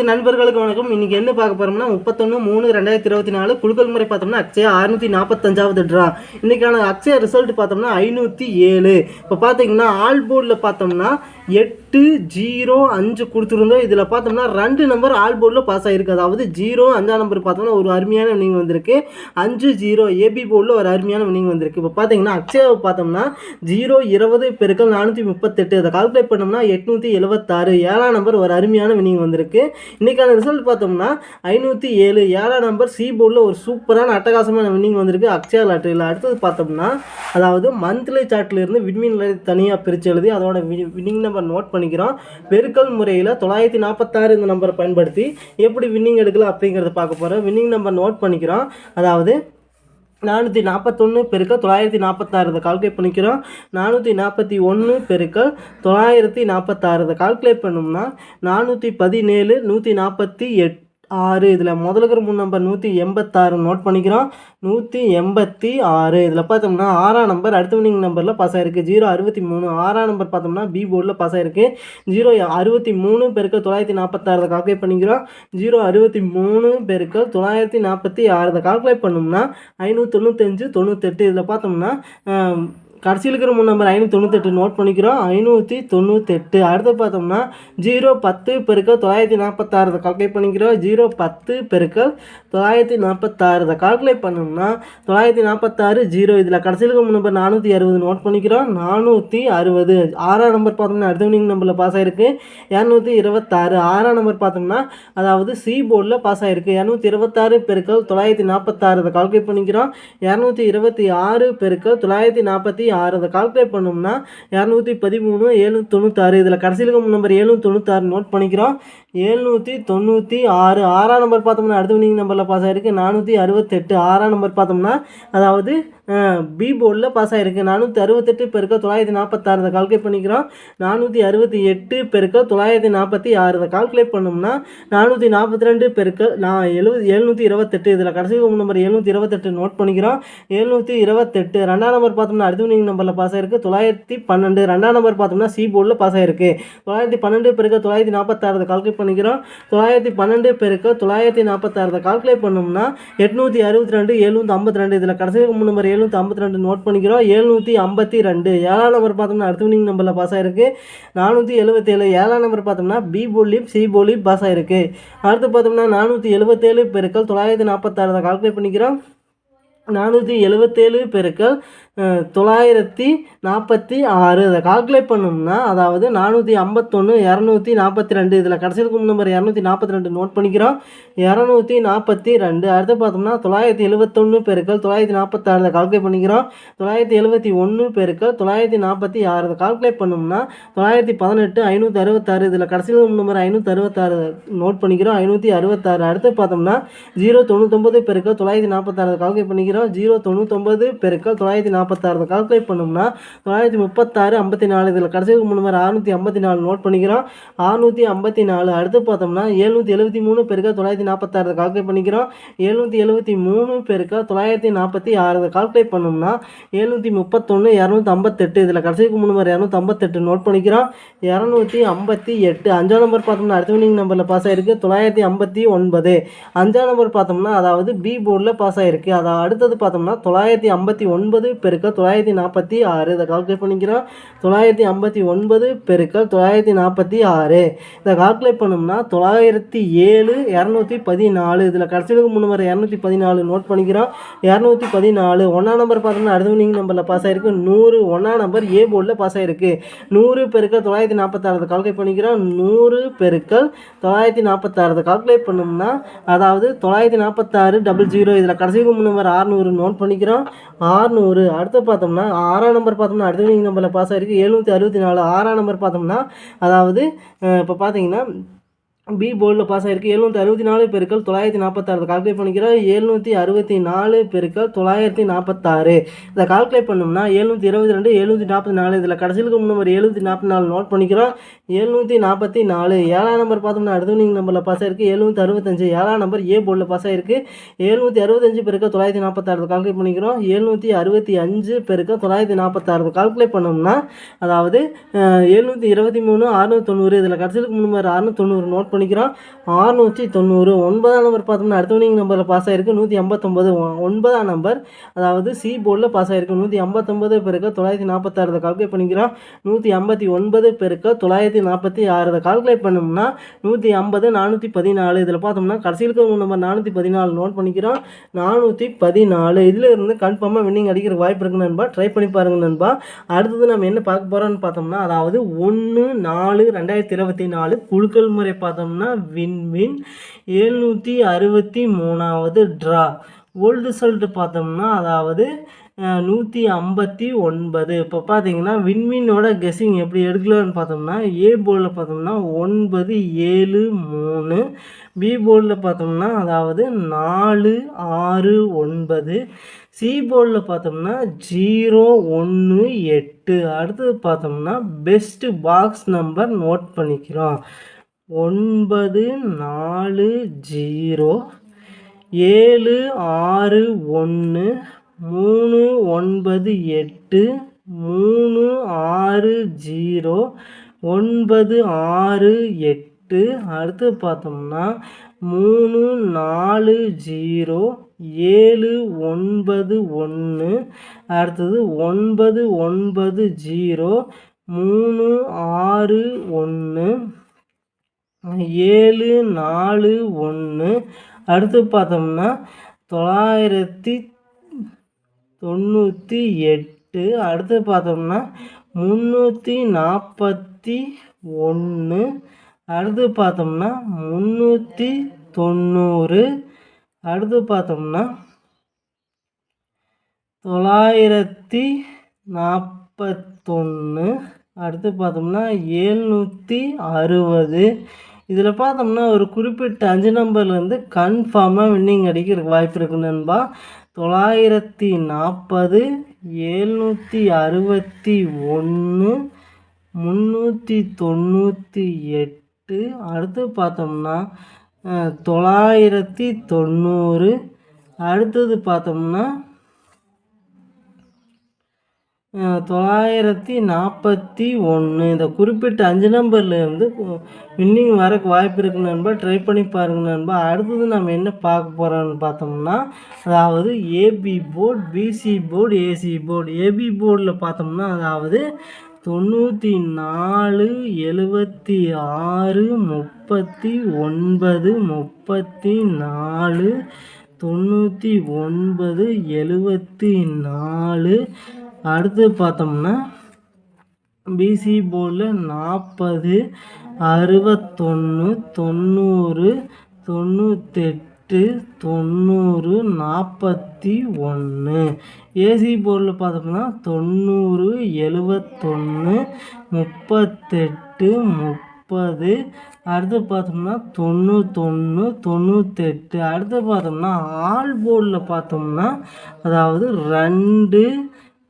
அனைத்து நண்பர்களுக்கும் வணக்கம். இன்னைக்கு என்ன பார்க்க போறோம்னா முப்பத்தொன்று மூணு ரெண்டாயிரத்தி இருபத்தி நாலு குழுக்கள் முறை பார்த்தோம்னா அக்ஷயா அறுநூத்தி நாற்பத்தஞ்சாவது ட்ரா இன்னைக்கான அக்ஷயா ரிசல்ட் பார்த்தோம்னா ஐநூற்றி ஏழு. இப்போ பார்த்தீங்கன்னா ஆல் போர்டில் பார்த்தோம்னா எட்டு ஜீரோ அஞ்சு கொடுத்துருந்தோம். இதில் பார்த்தோம்னா ரெண்டு நம்பர் ஆல் போர்டில் பாஸ் ஆகிருக்கு அதாவது ஜீரோ அஞ்சாம் நம்பர் பார்த்தோம்னா ஒரு அருமையான வினிங் வந்திருக்கு. அஞ்சு ஜீரோ ஏபி போர்டில் ஒரு அருமையான வினிங் வந்திருக்கு. இப்போ பார்த்தீங்கன்னா அக்ஷயாவை பார்த்தோம்னா ஜீரோ இருபது பெருக்கள் நானூற்றி முப்பத்தெட்டு. அதை கால்குலேட் பண்ணோம்னா எட்நூற்றி எழுபத்தாறு ஏழாம் நம்பர் ஒரு அருமையான வினிங் வந்திருக்கு. இன்றைக்கான ரிசல்ட் பார்த்தோம்னா ஐநூற்றி ஏழு. ஏழாம் நம்பர் சி போர்டில் ஒரு சூப்பரான அட்டகாசமான வின்னிங் வந்திருக்கு. அக்ஷயா லாட்டரியில் அடுத்தது பார்த்தோம்னா அதாவது மந்த்லி சார்ட்லேருந்து விண்மீன் தனியாக பிரித்து எழுதி அதோட வின்னிங் நம்பர் நோட் பண்ணிக்கிறோம். பெருக்கல் முறையில் தொள்ளாயிரத்தி நாற்பத்தாறு இந்த நம்பரை பயன்படுத்தி எப்படி வின்னிங் எடுக்கலாம் அப்படிங்கிறத பார்க்க போகிறோம் வின்னிங் நம்பர் நோட் பண்ணிக்கிறோம். அதாவது நானூற்றி நாற்பத்தொன்று பெருக்கல் தொள்ளாயிரத்தி நாற்பத்தாறு இதை கால்குலேட் பண்ணிக்கிறோம். நானூற்றி நாற்பத்தி ஒன்று பெருக்கல் தொள்ளாயிரத்தி நாற்பத்தாறு இதை கால்குலேட் பண்ணோம்னா நானூற்றி பதினேழு நூற்றி நாற்பத்தி எட் ஆறு. இதில் முதல்ல இருக்கிற மூணு நம்பர் நூற்றி எண்பத்தாறு நோட் பண்ணிக்கிறோம். நூற்றி எண்பத்தி ஆறு. இதில் பார்த்தோம்னா ஆறாம் நம்பர் அடுத்த வினிங் நம்பரில் பாஸ் ஆயிருக்கு. ஜீரோ அறுபத்தி மூணு. ஆறாம் நம்பர் பார்த்தோம்னா பி போர்டில் பாஸ் ஜீரோ அறுபத்தி மூணு பெருக்க தொள்ளாயிரத்தி நாற்பத்தாறு கால்குலேட் பண்ணிக்கிறோம். ஜீரோ அறுபத்தி மூணு பெருக்க தொள்ளாயிரத்தி நாற்பத்தி ஆறு கால்குலேட் பண்ணோம்னா ஐநூற்றி தொண்ணூத்தஞ்சு தொண்ணூத்தெட்டு. இதில் பார்த்தோம்னா கடைசியில் இருக்கிற மூணு நம்பர் ஐநூற்றி தொண்ணூத்தெட்டு நோட் பண்ணிக்கிறோம். ஐநூற்றி தொண்ணூத்தெட்டு. அடுத்து பார்த்தோம்னா ஜீரோ பத்து பெருக்கல் தொள்ளாயிரத்தி நாற்பத்தாறு கால்குலேட் பண்ணிக்கிறோம். ஜீரோ பத்து பெருக்கல் தொள்ளாயிரத்தி நாற்பத்தாறு கால்குலேட் பண்ணோம்னா தொள்ளாயிரத்தி நாற்பத்தாறு ஜீரோ இதில் கடைசியில் இருக்கிற மூணு நம்பர் நானூற்றி அறுபது நோட் பண்ணிக்கிறோம். நானூற்றி அறுபது. ஆறாம் நம்பர் பார்த்தோம்னா அடுத்த நம்பரில் பாஸ் ஆகிருக்கு இரநூத்தி இருபத்தாறு. ஆறாம் நம்பர் பார்த்தோம்னா அதாவது சி போர்டில் பாஸ் ஆகிருக்கு இரநூத்தி இருபத்தாறு பெருக்கல் தொள்ளாயிரத்தி நாற்பத்தாறு இதை கால்குலேட் பண்ணிக்கிறோம். இரநூத்தி இருபத்தி ஆறு பெருக்கல் தொள்ளாயிரத்தி நாற்பத்தி ஆறு. அதை கால்குலேட் பண்ணோம்னா இரநூத்தி பதிமூணு ஏழு தொண்ணூத்தாறு. இதில் கடைசியில் நம்பர் ஏழு தொண்ணூத்தாறு நோட் பண்ணிக்கிறோம். எழுநூற்றி தொண்ணூற்றி ஆறு. ஆறாம் நம்பர் பார்த்தோம்னா அடுத்த வினிங் நம்பரில் பாஸ் ஆகிருக்கு நானூற்றி அறுபத்தெட்டு. ஆறாம் நம்பர் பார்த்தோம்னா அதாவது பி போர்டில் பாஸ் ஆகிருக்கு நானூற்றி அறுபத்தெட்டு பெருக்க தொள்ளாயிரத்தி நாற்பத்தாறு இதை கால்குலேட் பண்ணிக்கிறோம். நானூற்றி அறுபத்தி எட்டு பெருக்க தொள்ளாயிரத்தி நாற்பத்தி ஆறு. இதை கால்குலேட் பண்ணோம்னா நானூற்றி நாற்பத்தி ரெண்டு பெருக்க நான் எழுபது எழுநூற்றி இருபத்தெட்டு. இதில் கடைசி நம்பர் எழுநூற்றி இருபத்தெட்டு நோட் பண்ணிக்கிறோம். எழுநூற்றி இருபத்தெட்டு. ரெண்டாம் நம்பர் பார்த்தோம்னா அடுத்த வினிங் நம்பரில் பாஸ் ஆகிருக்கு தொள்ளாயிரத்தி பன்னெண்டு. ரெண்டாம் நம்பர் பார்த்தோம்னா சி போர்டில் பாஸ் ஆகிருக்கு தொள்ளாயிரத்தி பன்னெண்டு பெருக்க தொள்ளாயிரத்தி நாற்பத்தாறு இதை கால்குலேட் பண்ணிக்கிறோம். தொள்ளாயிரத்தி பன்னெண்டு பெருக்க தொள்ளாயிரத்தி நாற்பத்தாறு கால்குலேட் பண்ணோம்னா எட்நூற்றி அறுபத்தி ரெண்டு எழுநூற்றி ஐம்பத்தி ரெண்டு இதில் கடைசி நம்பர் எழுநூற்றி ஐம்பத்தி ரெண்டு நோட் பண்ணிக்கிறோம். எழுநூற்றி ஐம்பத்தி ரெண்டு ஏழாம் நம்பர் பார்த்தோம்னா அடுத்த வினிங் நம்பரில் பாஸ் ஆயிருக்கு. நானூற்றி எழுபத்தேழு ஏழாம் நம்பர் பார்த்தோம்னா பி போலியும் சி போலியும் பாஸ் ஆயிருக்கு. அடுத்து பார்த்தோம்னா நானூற்றி எழுபத்தேழு பெருக்கள் தொள்ளாயிரத்தி நாற்பத்தாறு கால்குலேட் பண்ணிக்கிறோம். நானூற்றி எழுபத்தேழு பெருக்கள் தொள்ளாயிரத்தி நாற்பத்தி ஆறு. அதை கால்குலேட் பண்ணோம்னா அதாவது நானூற்றி ஐம்பத்தொன்று இரநூத்தி நாற்பத்தி ரெண்டு. இதில் கடைசியில் இருக்கும் நம்பர் இரநூத்தி நாற்பத்தி ரெண்டு நோட் பண்ணிக்கிறோம். இரநூத்தி நாற்பத்தி ரெண்டு. அடுத்து பார்த்தோம்னா தொள்ளாயிரத்தி எழுபத்தொன்று பெருக்கள் தொள்ளாயிரத்தி நாற்பத்தாறு இதை கால்குலேட் பண்ணிக்கிறோம். தொள்ளாயிரத்தி எழுபத்தி ஒன்று பெருக்கள் தொள்ளாயிரத்தி நாற்பத்தி ஆறு. இதை கால்குலேட் பண்ணோம்னா தொள்ளாயிரத்தி பதினெட்டு ஐநூற்றி அறுபத்தாறு. இதில் கடைசியில் இருக்கும் நம்பர் ஐநூற்றி அறுபத்தாறு நோட் பண்ணிக்கிறோம். ஐநூற்றி அறுபத்தாறு. அடுத்து பார்த்தோம்னா ஜீரோ தொண்ணூத்தொம்பது பெருக்கள் தொள்ளாயிரத்தி நாற்பத்தாறு கால்குலேட் பண்ணிக்கிறோம். ஜீரோ தொண்ணூத்தொம்பது பெருக்கள் தொள்ளாயிரத்தி நாற்பத்தாறு கால்குலேட் பண்ணோம்னா தொள்ளாயிரத்தி முப்பத்தாறு ஐம்பத்தி நாலு இதில் கடைசிக்கு மூணு அறுநூற்றி ஐம்பத்தி நாலு நோட் பண்ணிக்கிறோம். அறுநூற்றி ஐம்பத்தி நாலு அடுத்து பார்த்தோம்னா எழுநூற்றி எழுபத்தி மூணு பெருக்கல் தொள்ளாயிரத்தி நாற்பத்தாறு கால்குலேட் பண்ணிக்கிறோம். எழுநூற்றி எழுபத்தி மூணு பெருக்கல் தொள்ளாயிரத்தி நாற்பத்தி ஆறு கால்குலேட் பண்ணோம்னா எழுநூற்றி முப்பத்தொன்று இரநூத்தி ஐம்பத்தெட்டு இதில் கடைசிக்கு மூணு இரநூத்தி ஐம்பத்தெட்டு நோட் பண்ணிக்கிறோம். இரநூத்தி ஐம்பத்தி எட்டு அஞ்சாம் நம்பர் பார்த்தோம்னா அடுத்த வினிங் நம்பரில் பாஸ் ஆயிருக்கு. தொள்ளாயிரத்தி ஐம்பத்தி ஒன்பது அஞ்சாம் நம்பர் பார்த்தோம்னா அதாவது பி போர்டில் பாஸ் ஆயிருக்கு. அதை அடுத்தது பார்த்தோம்னா தொள்ளாயிரத்தி ஐம்பத்தி ஒன்பது பெருக்கல் தொள்ளாயிரத்தி நாற்பத்தி ஆறு. இதை கால்குலேட் பண்ணிக்கிறோம். தொள்ளாயிரத்தி ஐம்பத்தி ஒன்பது பெருக்கல் தொள்ளாயிரத்தி நாற்பத்தி ஆறு. இதை கால்குலேட் பண்ணோம்னா தொள்ளாயிரத்தி ஏழு இரநூத்தி பதினாலு. இதில் கடைசியிலுக்கு மூணு வர இரநூத்தி பதினாலு நோட் பண்ணிக்கிறோம். இரநூத்தி பதினாலு. ஒன்றாம் நம்பர் பார்த்தோம்னா அடுத்த வினிங் நம்பரில் பாஸ் ஆகிருக்கு நூறு ஒன்றாம் நம்பர் ஏ போர்டில் பாஸ் ஆகிருக்கு நூறு பெருக்கல் தொள்ளாயிரத்தி நாற்பத்தாறு. கால்குலேட் பண்ணிக்கிறோம். நூறு பெருக்கல் தொள்ளாயிரத்தி நாற்பத்தாறு. கால்குலேட் பண்ணோம்னா அதாவது தொள்ளாயிரத்தி நாற்பத்தாறு டபுள் ஜீரோ இதில் கடைசி மூணு நம்பர் ஆறுநூறு நோட் பண்ணிக்கிறோம். ஆறுநூறு. அடுத்து பார்த்தோம்னா ஆறாம் நம்பர் பார்த்தோம்னா அடுத்த வினிங் நம்பரில் பாஸ் ஆகிருக்கு எழுநூற்றி அறுபத்தி நாலு ஆறாம் நம்பர் பார்த்தோம்னா அதாவது இப்போ பார்த்தீங்கன்னா பி போர்டில் பாஸ் ஆகிருக்கு எழுநூற்றி அறுபத்தி நாலு பெருக்கள் தொள்ளாயிரத்தி நாற்பத்தாறு. கால்குலேட் பண்ணிக்கிறோம். எழுநூற்றி அறுபத்தி நாலு பெருக்கள் தொள்ளாயிரத்தி நாற்பத்தாறு. இதை கால்குலேட் பண்ணோம்னா எழுநூற்றி இருபத்தி ரெண்டு எழுநூற்றி நாற்பத்தி நாலு. இதில் கடைசிலுக்கு இருக்கும் எழுநூற்றி நாற்பத்தி நாலு நோட் பண்ணிக்கிறோம். எழுநூற்றி நாற்பத்தி நாலு. ஏழாம் நம்பர் பார்த்தோம்னா அடுத்த நீங்கள் நம்பரில் பாஸ் ஆயிருக்கு. எழுநூற்றி அறுபத்தஞ்சு ஏழாம் நம்பர் ஏ போர்டில் பாஸ் ஆயிருக்கு எழுநூற்றி அறுபத்தஞ்சு பெருக்க தொள்ளாயிரத்தி நாற்பத்தாறு. கால்குலேட் பண்ணிக்கிறோம். எழுநூற்றி அறுபத்தி அஞ்சு பெருக்க தொள்ளாயிரத்தி நாற்பத்தாறு. கால்குலேட் பண்ணோம்னா அதாவது எழுநூற்றி இருபத்தி மூணு அறுநூத்தி தொண்ணூறு. இதில் கடைசிலுக்கு நம்பர் அறுநூத்தி தொண்ணூறு நோட் பண்ணி பண்ணிக்கிறோம் ஆறுநூற்றி தொண்ணூறு ஒன்பதாம் நம்பர் பார்த்தோம்னா அடுத்த வினிங் நம்பரில் பாஸ் ஆகிருக்கு நூற்றி ஐம்பத்தொம்பது ஒன்பதாம் நம்பர் அதாவது சி போர்டில் பாஸ் ஆகிருக்கு நூற்றி ஐம்பத்தொம்பது பெருக்க தொள்ளாயிரத்தி நாற்பத்தாறு கால்குலேட் பண்ணிக்கிறோம். நூற்றி ஐம்பத்தி ஒன்பது பெருக்க தொள்ளாயிரத்தி நாற்பத்தி ஆறு கால்குலேட் பண்ணோம்னா நூற்றி ஐம்பது நானூற்றி பதினாலு இதில் பார்த்தோம்னா கடைசியில் இருக்கிற நம்பர் நானூற்றி பதினாலு நோட் பண்ணிக்கிறோம். நானூற்றி பதினாலு இதில் இருந்து கன்ஃபார்மாக வின்னிங் அடிக்கிற வாய்ப்பு இருக்குது நண்பா. ட்ரை பண்ணி பாருங்க நண்பா. அடுத்தது நம்ம என்ன பார்க்க போகிறோம்னு பார்த்தோம்னா அதாவது ஒன்று நாலு ரெண்டாயிரத்தி இருபத்தி நாலு குழுக்கள் முறை பார்த்தோம்னா வின் வின். எழுநூற்றி அறுபத்தி மூணாவது ட்ரா ஓல்டு சல்ட்டு பார்த்தோம்னா அதாவது நூற்றி ஐம்பத்தி ஒன்பது. இப்போ பார்த்தீங்கன்னா விண்மீனோட கெஸ்ஸிங் எப்படி எடுக்கலான்னு பார்த்தோம்னா ஏ போர்டில் பார்த்தோம்னா ஒன்பது ஏழு மூணு. பி போர்டில் பார்த்தோம்னா அதாவது நாலு ஆறு ஒன்பது. சி போர்டில் பார்த்தோம்னா ஜீரோ ஒன்று எட்டு. அடுத்தது பார்த்தோம்னா பெஸ்ட்டு பாக்ஸ் நம்பர் நோட் பண்ணிக்கிறோம். ஒன்பது நாலு ஜீரோ ஏழு ஆறு ஒன்று மூணு ஒன்பது எட்டு மூணு ஆறு ஜீரோ ஒன்பது ஆறு எட்டு. அடுத்து பார்த்தோம்னா மூணு நாலு ஜீரோ ஏழு ஒன்பது ஒன்று அடுத்தது ஒன்பது ஒன்பது ஜீரோ மூணு ஆறு ஒன்று ஏழு நாலு ஒன்று அடுத்து பார்த்தோம்னா தொள்ளாயிரத்தி தொண்ணூற்றி எட்டு. அடுத்து பார்த்தோம்னா முந்நூற்றி நாற்பத்தி ஒன்று அடுத்து பார்த்தோம்னா முந்நூற்றி தொண்ணூறு. அடுத்து பார்த்தோம்னா தொள்ளாயிரத்தி நாற்பத்தொன்று அடுத்து பார்த்தோம்னா ஏழ்நூற்றி அறுபது. இதில் பார்த்தோம்னா ஒரு குறிப்பிட்ட அஞ்சு நம்பர்லேருந்து கன்ஃபார்மாக வின்னிங் அடிக்கிறதுக்கு வாய்ப்பு இருக்குது நண்பா. தொள்ளாயிரத்தி நாற்பது எழுநூற்றி அறுபத்தி ஒன்று முந்நூற்றி தொண்ணூற்றி எட்டு. அடுத்து பார்த்தோம்னா தொள்ளாயிரத்தி தொண்ணூறு. அடுத்தது பார்த்தோம்னா தொள்ளாயிரத்தி நாற்பத்தி ஒன்று இந்த குறிப்பிட்ட அஞ்சு நம்பர்லேருந்து வின்னிங் வரக்கு வாய்ப்பு இருக்குது நண்பா. ட்ரை பண்ணி பாருங்கள் நண்பா. அடுத்தது நம்ம என்ன பார்க்க போகிறோம்னு பார்த்தோம்னா அதாவது AB board BC board AC board AB போர்டில் பார்த்தோம்னா அதாவது தொண்ணூற்றி நாலு எழுபத்தி ஆறு முப்பத்தி ஒன்பது முப்பத்தி நாலு தொண்ணூற்றி ஒன்பது எழுபத்தி நாலு அடுத்து பார்த்தோம்னா பிசி போர்டில் நாற்பது அறுபத்தொன்று தொண்ணூறு தொண்ணூத்தெட்டு தொண்ணூறு நாற்பத்தி ஒன்று ஏசி போர்டில் பார்த்தோம்னா தொண்ணூறு எழுபத்தொன்று முப்பத்தெட்டு முப்பது. அடுத்து பார்த்தோம்னா தொண்ணூத்தொன்று தொண்ணூத்தெட்டு. அடுத்து பார்த்தோம்னா ஆல் போர்டில் பார்த்தோம்னா அதாவது ரெண்டு